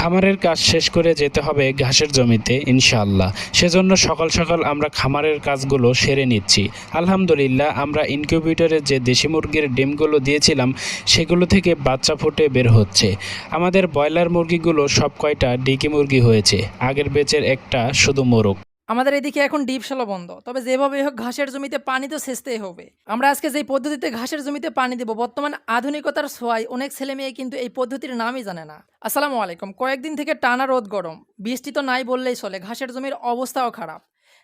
খামারের কাজ শেষ করে যেতে হবে ঘাসের জমিতে, ইনশাআল্লাহ। সেজন্য সকাল সকাল আমরা খামারের কাজগুলো সেরে নিচ্ছি। আলহামদুলিল্লাহ, আমরা ইনকিউবেটরে যে দেশি মুরগির ডিমগুলো দিয়েছিলাম, সেগুলো থেকে বাচ্চা ফুটে বের হচ্ছে। আমাদের ব্রয়লার মুরগিগুলো সব কয়টা ডিকি মুরগি হয়েছে? আগের বেচের একটা শুধু মোরগ। আমাদের এদিকে এখন ডিপ শালা বন্ধ। তবে যেভাবে হোক ঘাসের জমিতে পানি তো সেচতেই হবে। আমরা আজকে যেই পদ্ধতিতে ঘাসের জমিতে পানি দেব, বর্তমান আধুনিকতার সোয়াই অনেক ছেলে মেয়ে কিন্তু এই পদ্ধতির নামই জানে না। আসসালামু আলাইকুম। কয়েকদিন থেকে টানা রোদ গরম। বৃষ্টি তো নাই বললেই চলে, ঘাসের জমির অবস্থাও খারাপ।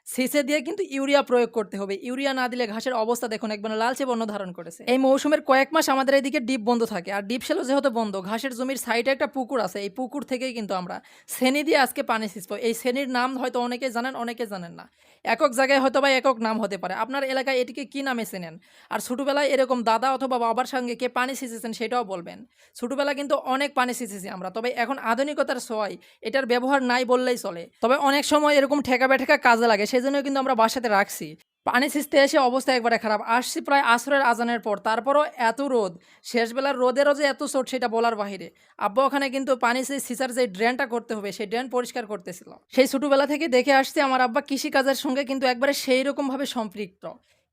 সেচে দিয়ে কিন্তু ইউরিয়া প্রয়োগ করতে হবে। ইউরিয়া না দিলে ঘাসের অবস্থা দেখুন, একবার লালচে বর্ণ ধারণ করেছে। এই মৌসুমের কয়েক মাস আমাদের এদিকে ডিপ বন্ধ থাকে, আর ডিপ সেলও যেহেতু বন্ধ, ঘাসের জমির সাইডে একটা পুকুর আছে, এই পুকুর থেকেই কিন্তু আমরা শ্রেণি দিয়ে আজকে পানি সিঁচবো। এই শ্রেণির নাম হয়তো অনেকে জানেন অনেকে জানেন না। একক জায়গায় হয়তো বা একক নাম হতে পারে। আপনার এলাকায় এটিকে কি নামে চেনেন? আর ছোটোবেলায় এরকম দাদা অথবা বাবার সঙ্গে কে পানি সিঁচেছেন সেটাও বলবেন। ছোটোবেলায় কিন্তু অনেক পানি সিঁচেছি আমরা, তবে এখন আধুনিকতার ছোঁয়ায় এটার ব্যবহার নাই বললেই চলে। তবে অনেক সময় এরকম ঠেকা বেঠেকা কাজে লাগে সেই জন্য কিন্তু আমরা বাসাতে রাখছি। পানি সিস্তে এসে অবস্থা একবারে খারাপ। আসছি প্রায় আসরের আজানের পর। তারপরও এত রোদ। শেষবেলার রোদেরও যে এত চোট সেটা বলার বাহিরে। আব্বা ওখানে কিন্তু পানি সেই সিসার যে ড্রেনটা করতে হবে, সেই ড্রেন পরিষ্কার করতেছিল। সেই ছোটোবেলা থেকে দেখে আসছি, আমার আব্বা কৃষিকাজের সঙ্গে কিন্তু একবারে সেই রকমভাবে সম্পৃক্ত।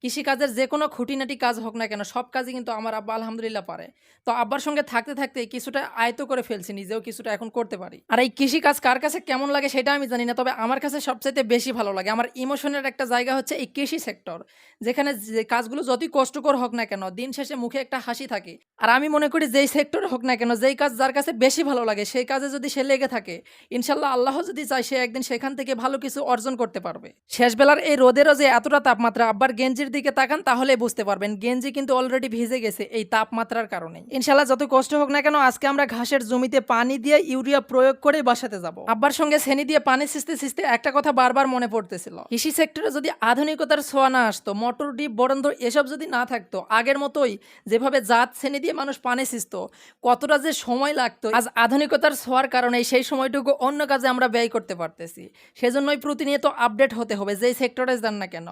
কৃষিকাজের যে কোনো খুঁটিনাটি কাজ হোক না কেন, সব কাজই কিন্তু আমার আব্বা আলহামদুলিল্লাহ পারে। তো আব্বার সঙ্গে থাকতে থাকতে কিছুটা আয়ত্ত করে ফেলছি, নিজেও কিছুটা এখন করতে পারি। আর এই কৃষিকাজ কার কাছে কেমন লাগে সেটা আমি জানি না, তবে আমার কাছে সবচাইতে বেশি ভালো লাগে। আমার ইমোশনের একটা জায়গা হচ্ছে এই কৃষি সেক্টর, যেখানে যে কাজগুলো যতই কষ্টকর হোক না কেন, দিন শেষে মুখে একটা হাসি থাকে। আর আমি মনে করি যেই সেক্টর হোক না কেন, যেই কাজ যার কাছে বেশি ভালো লাগে, সেই কাজে যদি সে লেগে থাকে, ইনশাল্লাহ আল্লাহ যদি চায় সে একদিন সেখান থেকে ভালো কিছু অর্জন করতে পারবে। শেষবেলার এই রোদেরও যে এতটা তাপমাত্রা, আব্বার গেঞ্জির দিকে তাকান তাহলে বুঝতে পারবেন। গেঞ্জি কিন্তু অলরেডি ভিজে গেছে এই তাপমাত্রার কারণে ইনশাল্লাহ যত কষ্ট হোক না কেন আজকে আমরা ঘাসের জমিতে পানি দিয়ে ইউরিয়া প্রয়োগ করে বাসাতে যাব। আব্বার সঙ্গে শ্রেণি দিয়ে পানি সিস্তে সিস্তে একটা কথা বারবার মনে পড়তেছিল। কৃষি সেক্টরে যদি আধুনিকতার ছোঁয়া না আসতো মোটর ডিপ বরন্দ এসব যদি না থাকতো আগের মতোই যেভাবে জাত শ্রেণি দিয়ে মানুষ পানি সিঁচতো কতটা যে সময় লাগতো আজ আধুনিকতার ছোঁয়ার কারণে সেই সময়টুকু অন্য কাজে আমরা ব্যয় করতে পারতেছি। সেজন্যই প্রতিনিয়ত আপডেট হতে হবে যেই সেক্টরে যান না কেন।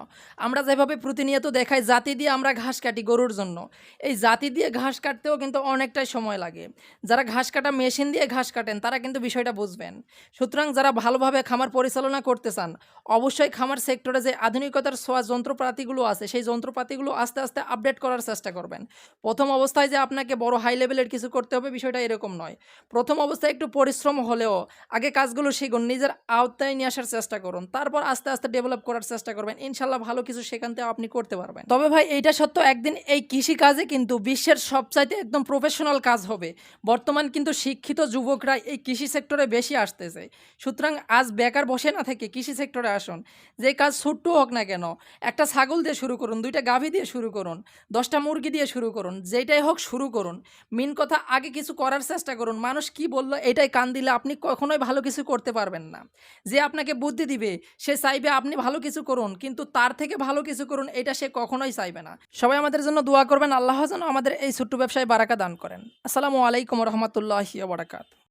আমরা যেভাবে প্রতিনিয়ত দেখাই জাতি দিয়ে আমরা ঘাস কাটি গরুর জন্য। এই জাতি দিয়ে ঘাস কাটতেও কিন্তু অনেকটাই সময় লাগে। যারা ঘাস কাটা মেশিন দিয়ে ঘাস কাটেন, তারা কিন্তু বিষয়টা বুঝবেন। সুতরাং যারা ভালোভাবে খামার পরিচালনা করতে চান, অবশ্যই খামার সেক্টরে যে আধুনিকতার ছোঁয়া যন্ত্রপাতিগুলো আছে, সেই যন্ত্রপাতিগুলো আস্তে আস্তে আপডেট করার চেষ্টা করবেন। প্রথম অবস্থায় যে আপনাকে বড় হাই লেভেলের কিছু করতে হবে বিষয়টা এরকম নয়। প্রথম অবস্থায় একটু পরিশ্রম হলেও আগে কাজগুলো শিখুন, নিজের আওতায় নিয়ে আসার চেষ্টা করুন। তারপর আস্তে আস্তে ডেভেলপ করার চেষ্টা করবেন। ইনশাল্লাহ ভালো কিছু সেখান থেকে আপনি করতে পারবেন। তবে ভাই, এইটা সত্য, একদিন এই কৃষি কাজে কিন্তু বিশ্বের সবচাইতে একদম প্রফেশনাল কাজ হবে। বর্তমান কিন্তু শিক্ষিত যুবকরা এই কৃষি সেক্টরে বেশি আসতেছে। সুতরাং আজ বেকার বসে না থেকে কৃষি সেক্টরে আসুন। যে কাজ ছোট্ট হোক না কেন, একটা ছাগল দিয়ে শুরু করুন, দুইটা গাভী দিয়ে শুরু করুন, দশটা মুরগি দিয়ে শুরু করুন যেটাই হোক শুরু করুন। মেন কথা, আগে কিছু করার চেষ্টা করুন। মানুষ কি বলল, এটাই কান দিলে আপনি কখনোই ভালো কিছু করতে পারবেন না। যে আপনাকে বুদ্ধি দিবে, সে চাইবে আপনি ভালো কিছু করুন, কিন্তু তার থেকে ভালো কিছু করুন এটা সে কখনোই চাইবে না। সবাই আমাদের জন্য দোয়া করবেন, আল্লাহ যেন আমাদের এই ছোট্ট ব্যবসায় বারাকা দান করেন। আসসালামু আলাইকুম রহমতুল্লাহ বারাকাত